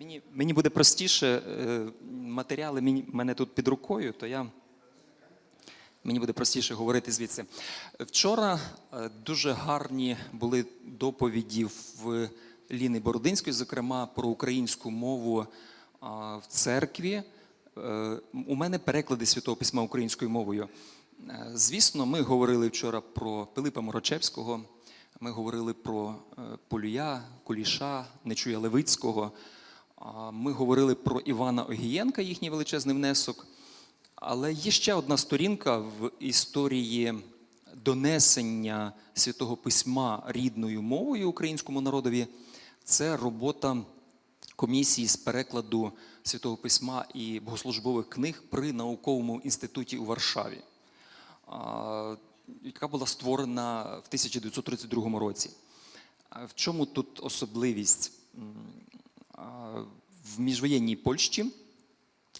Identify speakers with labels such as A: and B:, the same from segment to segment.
A: Мені, мені буде простіше, е, матеріали мені, мене тут під рукою, то я. Мені буде простіше говорити звідси. Вчора е, дуже гарні були доповіді в Ліни Бородинської, зокрема про українську мову в церкві. Е, У мене переклади святого письма українською мовою. Е, Звісно, ми говорили вчора про Пилипа Морочевського, ми говорили про е, Полюя, Куліша, Нечуя Левицького. Ми говорили про Івана Огієнка, їхній величезний внесок. Але є ще одна сторінка в історії донесення святого письма рідною мовою українському народові. Це робота комісії з перекладу святого письма і богослужбових книг при науковому інституті у Варшаві, яка була створена в 1932 році. В чому тут особливість? В міжвоєнній Польщі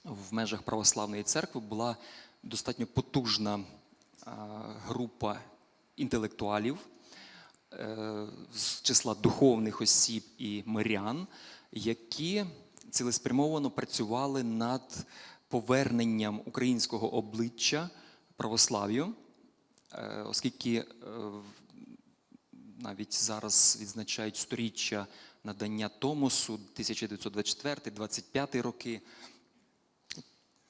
A: в межах православної церкви була достатньо потужна група інтелектуалів е, з числа духовних осіб і мирян, які цілеспрямовано працювали над поверненням українського обличчя православ'ю, е, оскільки е, навіть зараз відзначають сторіччя надання Томосу 1924-25 роки.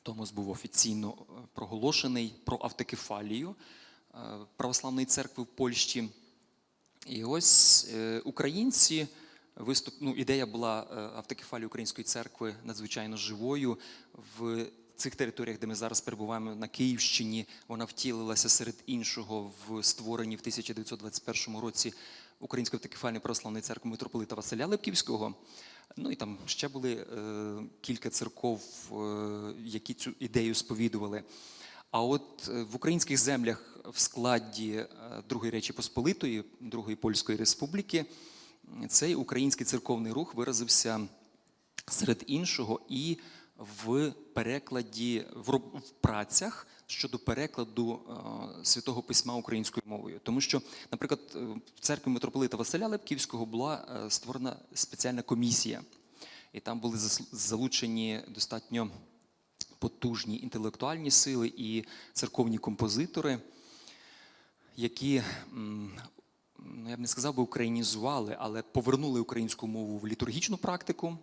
A: Томос був офіційно е, проголошений про автокефалію е, православної церкви в Польщі. І ось е, українці виступ... ну, ідея була автокефалії української церкви надзвичайно живою в цих територіях, де ми зараз перебуваємо на Київщині. Вона втілилася серед іншого в створенні в 1921 році Української автокефальної православної церкви митрополита Василя Лепківського. Ну і там ще були е, кілька церков, е, які цю ідею сповідували. А от е, в українських землях в складі е, Другої Речі Посполитої, Другої Польської Республіки, цей український церковний рух виразився серед іншого і в перекладі в, працях щодо перекладу е, святого письма українською мовою. Тому що, наприклад, е, в церкві митрополита Василя Лепківського була е, створена спеціальна комісія, і там були залучені достатньо потужні інтелектуальні сили і церковні композитори, які, ну, я б не сказав би українізували, але повернули українську мову в літургічну практику.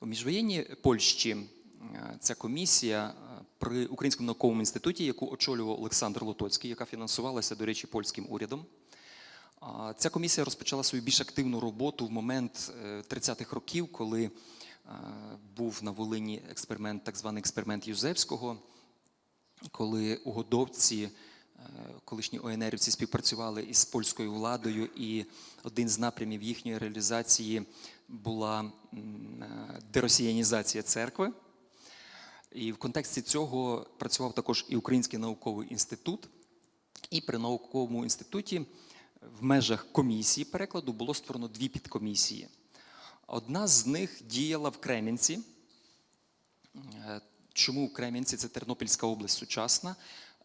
A: У міжвоєнній Польщі е, ця комісія е, при Українському науковому інституті, яку очолював Олександр Лотоцький, яка фінансувалася, до речі, польським урядом. Ця комісія розпочала свою більш активну роботу в момент е, 30-х років, коли е, був на Волині експеримент, так званий експеримент Юзевського, коли угодовці, е, колишні ОНРівці співпрацювали із польською владою, і один з напрямів їхньої реалізації була е, деросіянізація церкви. І в контексті цього працював також і Український науковий інститут. І при науковому інституті в межах комісії перекладу було створено дві підкомісії. Одна з них діяла в Кремінці. Е, Чому Кремінці це Тернопільська область сучасна?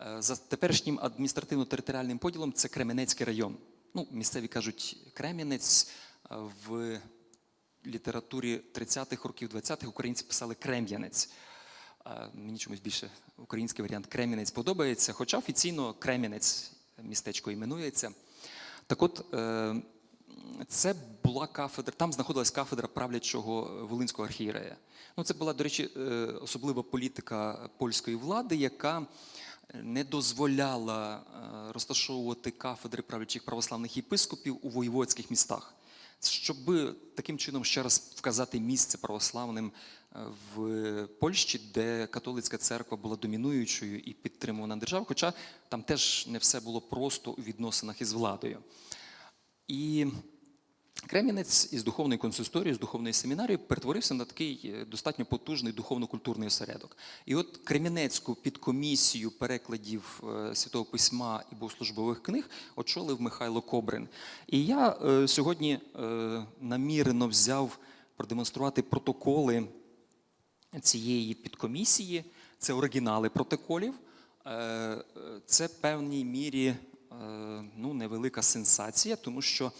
A: Е, За теперішнім адміністративно-територіальним поділом це Кременецький район. Ну, місцеві кажуть Кремінець. В літературі 30-х років, 20-х українці писали Крем'янець. Мені чомусь більше український варіант Кремінець подобається, хоча офіційно Кремінець містечко іменується. Так от, е, це була кафедра, там знаходилась кафедра правлячого Волинського архієрея. Ну, це була, до речі, е, особлива політика польської влади, яка не дозволяла е, розташовувати кафедри правлячих православних єпископів у воєводських містах. Щоб таким чином ще раз вказати місце православним е, в Польщі, де католицька церква була домінуючою і підтримувана державою, хоча там теж не все було просто у відносинах із владою. І Кремінець із духовної консисторії, з духовної семінарії перетворився на такий е, достатньо потужний духовно-культурний осередок. І от Кремінецьку підкомісію перекладів е, Святого Письма і богослужбових книг очолив Михайло Кобрин. І я е, сьогодні е, намірено взяв продемонструвати протоколи цієї підкомісії. Це оригінали протоколів. Е, е, Це в певній мірі е, ну, невелика сенсація, тому що,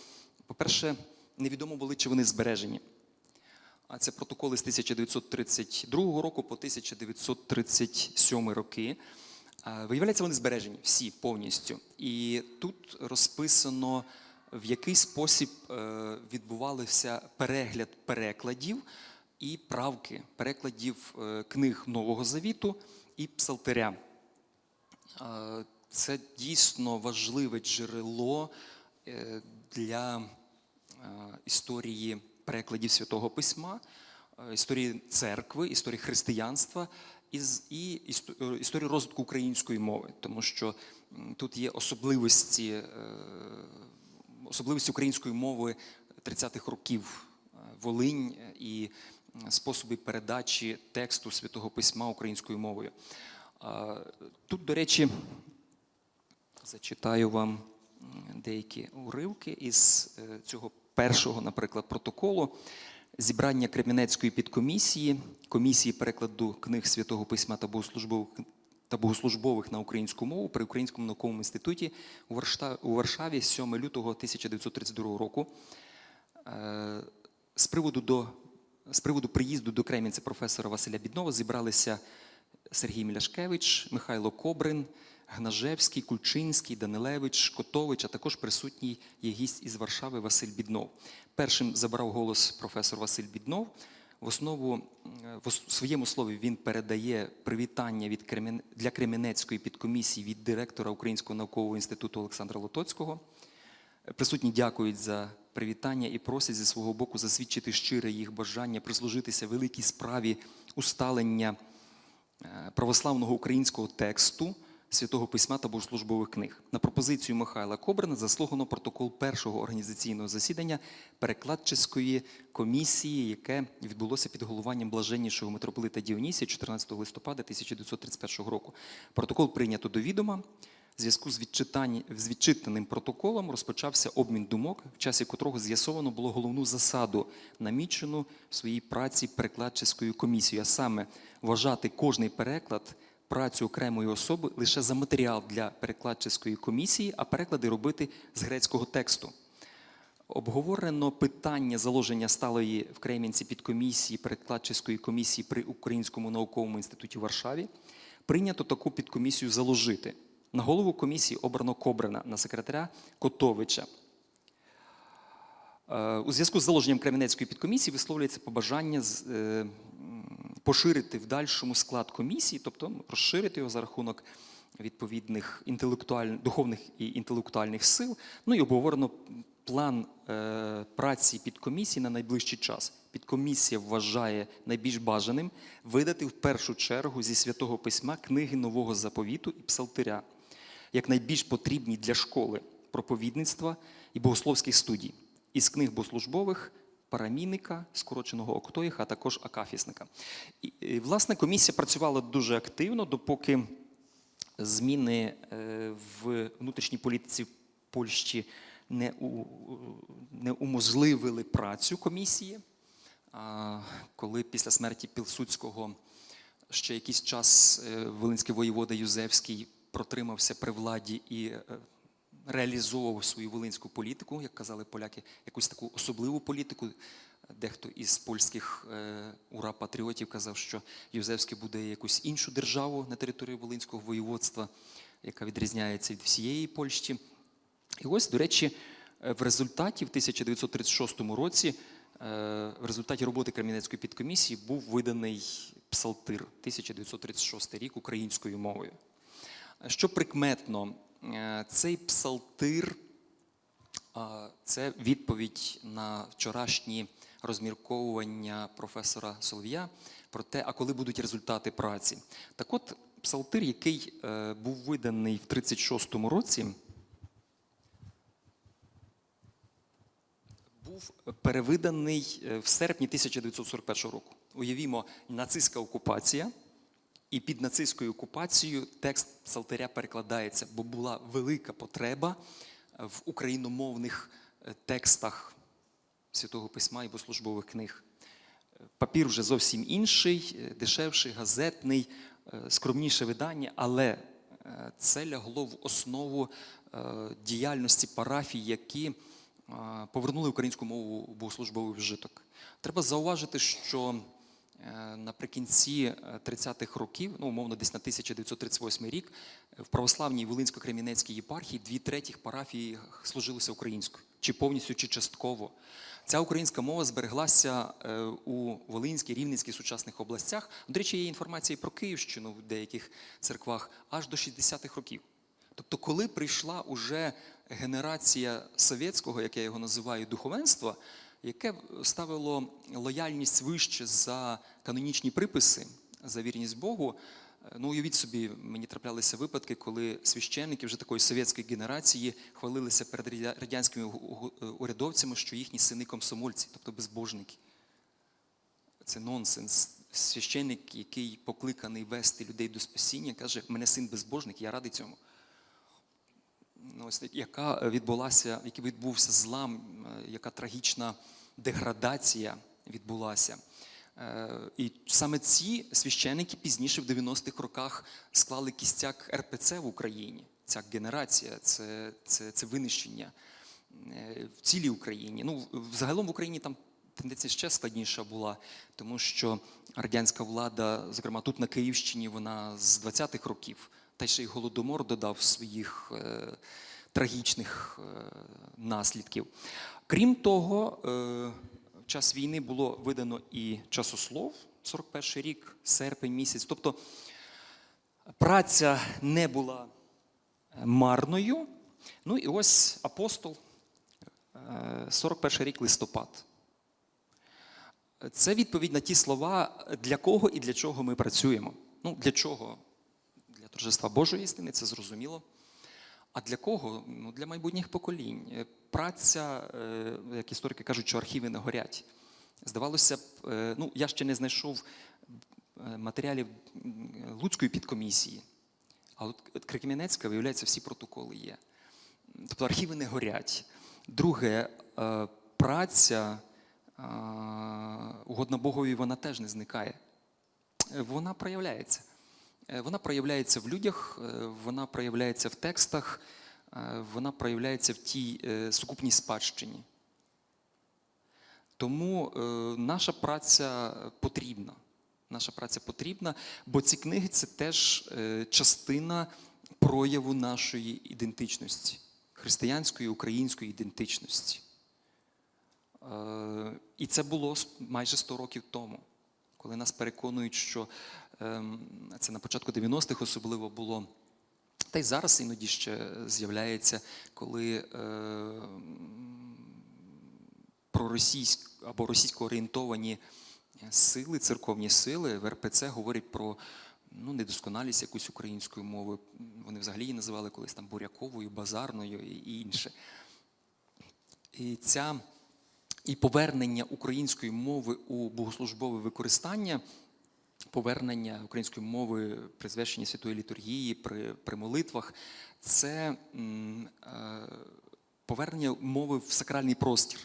A: по-перше, невідомо були, чи вони збережені. А це протоколи з 1932 року по 1937 роки. Виявляється, вони збережені всі повністю. І тут розписано, в який спосіб е, відбувався перегляд перекладів і правки перекладів е, книг Нового Завіту і Псалтиря. Це дійсно важливе джерело е, для історії перекладів Святого Письма, е, історії церкви, історії християнства і, е, історії розвитку української мови, тому що тут є особливості, е, особливості української мови 30-х років, Е, Волинь е, і способи передачі тексту Святого Письма українською мовою. Тут, до речі, зачитаю вам деякі уривки із е, цього першого, наприклад, протоколу. Зібрання Кремінецької підкомісії, комісії перекладу книг Святого Письма та богослужбових та богослужбових на українську мову при Українському науковому інституті у Варшаві 7 лютого 1932 року. Е, З приводу, до, з приводу приїзду до Кремінця професора Василя Біднова зібралися Сергій Міляшкевич, Михайло Кобрин, Гнажевський, Кульчинський, Данилевич, Котович, а також присутній є гість із Варшави Василь Біднов. Першим забрав голос професор Василь Біднов. В основу в своєму слові він передає привітання від для Кремінецької підкомісії від директора Українського наукового інституту Олександра Лотоцького. Присутні дякують за привітання і просять зі свого боку засвідчити щире їх бажання прислужитися великій справі усталення е, православного українського тексту святого письма та богослужбових книг. На пропозицію Михайла Кобрина заслухано протокол першого організаційного засідання перекладчиської комісії, яке відбулося під головуванням блаженнішого митрополита Діонісія 14 листопада 1931 року. Протокол прийнято до відома. В зв'язку з, з відчитаним протоколом розпочався обмін думок, в часі котрого з'ясовано було головну засаду, намічену в своїй праці перекладчиською комісією, а саме вважати кожний переклад працю окремої особи лише за матеріал для перекладчиської комісії, а переклади робити з грецького тексту. Обговорено питання заложення сталої в Кремінці підкомісії перекладчиської комісії при Українському науковому інституті в Варшаві. Прийнято таку підкомісію заложити. На голову комісії обрано Кобрина, на секретаря Котовича. Е, У зв'язку з заложенням Кремінецької підкомісії висловлюється побажання е, поширити в дальшому склад комісії, тобто розширити його за рахунок відповідних інтелектуальних, духовних і інтелектуальних сил. Ну і обговорено план е, праці підкомісії на найближчий час. Підкомісія вважає найбільш бажаним видати в першу чергу зі святого письма книги нового заповіту і псалтиря, як найбільш потрібні для школи проповідництва і богословських студій із книг богослужбових. Парамінника, скороченого Октоїха, а також Акафісника. І, і, власне, комісія працювала дуже активно, допоки зміни е, в внутрішній політиці Польщі не, у, не уможливили працю комісії. А, Коли після смерті Пілсудського ще якийсь час е, Волинський воєвода Юзевський протримався при владі і е, реалізовував свою волинську політику, як казали поляки, якусь таку особливу політику. Дехто із польських е, ура-патріотів казав, що Юзевський буде якусь іншу державу на території Волинського воєводства, яка відрізняється від всієї Польщі. І ось, до речі, е, в результаті в 1936 році, е, в результаті роботи Кремінецької підкомісії, був виданий псалтир 1936 рік українською мовою. Що прикметно, цей псалтир це відповідь на вчорашні розмірковування професора Солов'я про те, а коли будуть результати праці. Так от, псалтир, який е, був виданий в 36-му році, був перевиданий е, в серпні 1941 року. Уявімо, нацистська окупація, і під нацистською окупацією текст псалтиря перекладається, бо була велика потреба в україномовних е, текстах Святого Письма і богослужбових книг. Папір вже зовсім інший, е, дешевший, газетний, е, скромніше видання, але е, це лягло в основу е, діяльності парафій, які повернули українську мову у богослужбовий вжиток. Треба зауважити, що е, наприкінці е, 30-х років, ну, умовно, десь на 1938 рік, в православній Волинсько-Кремінецькій єпархії дві третіх парафії служилися українською, чи повністю, чи частково. Ця українська мова збереглася е, у Волинській, Рівненській сучасних областях. До речі, є інформація про Київщину в деяких церквах аж до 60-х років. Тобто, коли прийшла уже генерація совєтського, як я його називаю, духовенства, яке ставило лояльність вище за канонічні приписи, за вірність Богу, е, ну уявіть собі, мені траплялися випадки, коли священники вже такої совєтської генерації хвалилися перед радянськими урядовцями, що їхні сини комсомольці, тобто безбожники. Це нонсенс. Священник, який покликаний вести людей до спасіння, каже: мене син безбожник, я радий цьому. Ну, ось яка відбулася, який відбувся злам, е, яка трагічна деградація відбулася. Е, І саме ці священики пізніше в 90-х роках склали кістяк РПЦ в Україні. Ця генерація, це, це, це винищення е, в цілій Україні. Ну, взагалом в Україні там тенденція ще складніша була, тому що радянська влада, зокрема тут на Київщині, вона з 20-х років, та ще й голодомор додав своїх е, трагічних е, наслідків. Крім того, е, в час війни було видано і часослов, 41 рік, серпень місяць. Тобто праця не була марною. Ну і ось апостол, е, 41 рік листопад. Це відповідь на ті слова, для кого і для чого ми працюємо. Ну, для чого? Торжества Божої істини, це зрозуміло. А для кого? Ну, для майбутніх поколінь. Е, Праця, е, як історики кажуть, що архіви не горять. Здавалося б, е, ну, я ще не знайшов матеріалів Луцької підкомісії, а от Кремінецька, виявляється, всі протоколи є. Тобто архіви не горять. Друге, праця угодна Богові, вона теж не зникає. Вона проявляється. Е, Вона проявляється в людях, е, вона проявляється в текстах, е, вона проявляється в тій сукупній спадщині. Тому наша праця потрібна. Наша праця потрібна, бо ці книги це теж частина прояву нашої ідентичності, християнської української ідентичності. І це було майже 100 років тому, коли нас переконують, що це на початку 90-х особливо було. Та й зараз іноді ще з'являється, коли е, проросійськ або російсько орієнтовані сили, церковні сили в РПЦ говорять про ну, недосконалість якусь української мови. Вони взагалі її називали колись там буряковою, базарною і інше. І ця і повернення української мови у богослужбове використання, повернення української мови при звершенні святої літургії, при, при молитвах, це е, повернення мови в сакральний простір.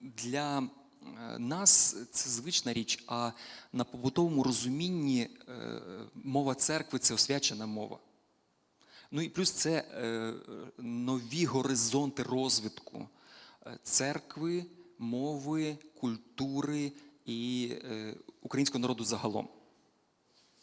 A: Для е, нас це звична річ, а на побутовому розумінні е, мова церкви це освячена мова. Ну і плюс це нові горизонти розвитку церкви, мови, культури і е, українського народу загалом.